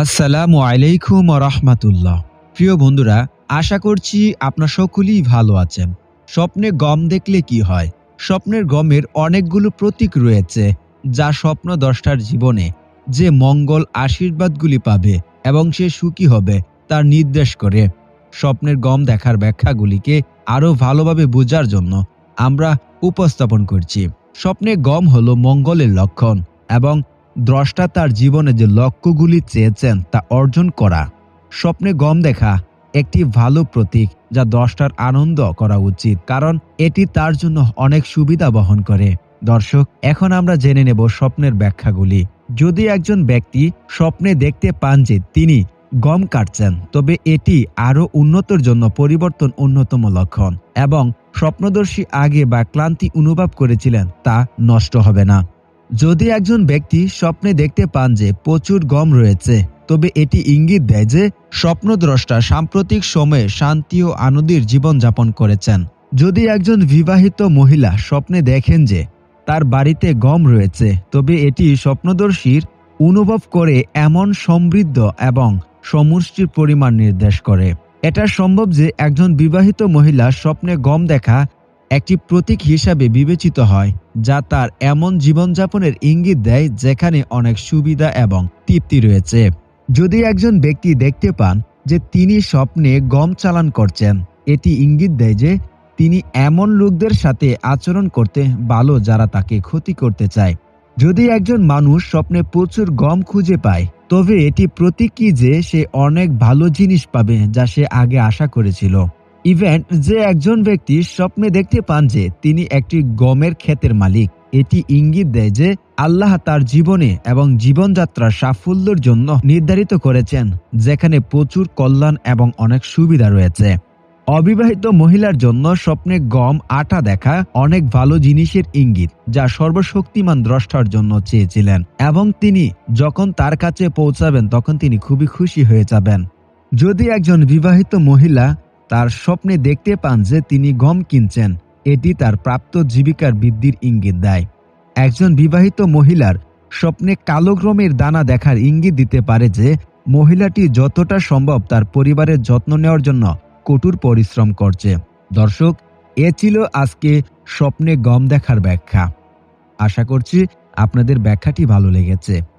আসসালামু আলাইকুম রহমাতুল্লাহ। প্রিয় বন্ধুরা, আশা করছি আপনার সকলেই ভালো আছেন। স্বপ্নে গম দেখলে কি হয়? স্বপ্নের গমের অনেকগুলো প্রতীক রয়েছে, যা স্বপ্ন দশটার জীবনে যে মঙ্গল আশীর্বাদগুলি পাবে এবং সে সুখী হবে তার নির্দেশ করে। স্বপ্নের গম দেখার ব্যাখ্যাগুলিকে আরও ভালোভাবে বোঝার জন্য আমরা উপস্থাপন করছি। স্বপ্নে গম হলো মঙ্গলের লক্ষণ এবং দ্রষ্টা তার জীবনে যে লক্ষ্যগুলি চেয়েছেন তা অর্জন করা। স্বপ্নে গম দেখা একটি ভালো প্রতীক যা দ্রষ্টার আনন্দ করা উচিত, কারণ এটি তার জন্য অনেক সুবিধা বহন করে। দর্শক, এখন আমরা জেনে নেব স্বপ্নের ব্যাখ্যাগুলি। যদি একজন ব্যক্তি স্বপ্নে দেখতে পান যে তিনি গম কাটছেন, তবে এটি আরও উন্নতর জন্য পরিবর্তন অন্যতম লক্ষণ এবং স্বপ্নদর্শী আগে বা ক্লান্তি অনুভব করেছিলেন তা নষ্ট হবে না। যদি একজন ব্যক্তি স্বপ্নে দেখতে পান যে প্রচুর গম রয়েছে, তবে এটি ইঙ্গিত দেয় যে স্বপ্নদ্রষ্টা সাম্প্রতিক সময়ে শান্তি ও আনন্দের জীবনযাপন করেছেন। যদি একজন বিবাহিত মহিলা স্বপ্নে দেখেন যে তার বাড়িতে গম রয়েছে, তবে এটি স্বপ্নদর্শীর অনুভব করে এমন সমৃদ্ধ এবং সমষ্টির পরিমাণ নির্দেশ করে। এটা সম্ভব যে একজন বিবাহিত মহিলা স্বপ্নে গম দেখা একটি প্রতীক হিসাবে বিবেচিত হয়, যা তার এমন জীবনযাপনের ইঙ্গিত দেয় যেখানে অনেক সুবিধা এবং তৃপ্তি রয়েছে। যদি একজন ব্যক্তি দেখতে পান যে তিনি স্বপ্নে গম চালান করছেন, এটি ইঙ্গিত দেয় যে তিনি এমন লোকদের সাথে আচরণ করতে ভালো যারা তাকে ক্ষতি করতে চায়। যদি একজন মানুষ স্বপ্নে প্রচুর গম খুঁজে পায়, তবে এটি প্রতীক যে সে অনেক ভালো জিনিস পাবে যা সে আগে আশা করেছিল। ইভেন্ট যে একজন ব্যক্তি স্বপ্নে দেখতে পান যে তিনি একটি গমের ক্ষেতের মালিক, এটি ইঙ্গিত দেয় যে আল্লাহ তার জীবনে এবং জীবনযাত্রার সাফল্যের জন্য নির্ধারিত করেছেন, যেখানে প্রচুর কল্যাণ এবং অনেক সুবিধা রয়েছে। অবিবাহিত মহিলার জন্য স্বপ্নে গম, আটা দেখা অনেক ভালো জিনিসের ইঙ্গিত, যা সর্বশক্তিমান দ্রষ্টার জন্য চেয়েছিলেন। এবং তিনি যখন তার কাছে পৌঁছাবেন, তখন তিনি খুবই খুশি হয়ে যাবেন। যদি একজন বিবাহিত মহিলা তার স্বপ্নে দেখতে পান যে তিনি গম কিনছেন। এটি তার প্রাপ্ত জীবিকার বৃদ্ধির ইঙ্গিত দেয়। একজন বিবাহিত মহিলার স্বপ্নে কালো গ্রমের দানা দেখার ইঙ্গিত দিতে পারে যে মহিলাটি যতটা সম্ভব তার পরিবারের যত্ন নেওয়ার জন্য কঠোর পরিশ্রম করছে। দর্শক, এ ছিল আজকে স্বপ্নে গম দেখার ব্যাখ্যা। আশা করছি আপনাদের ব্যাখ্যাটি ভালো লেগেছে।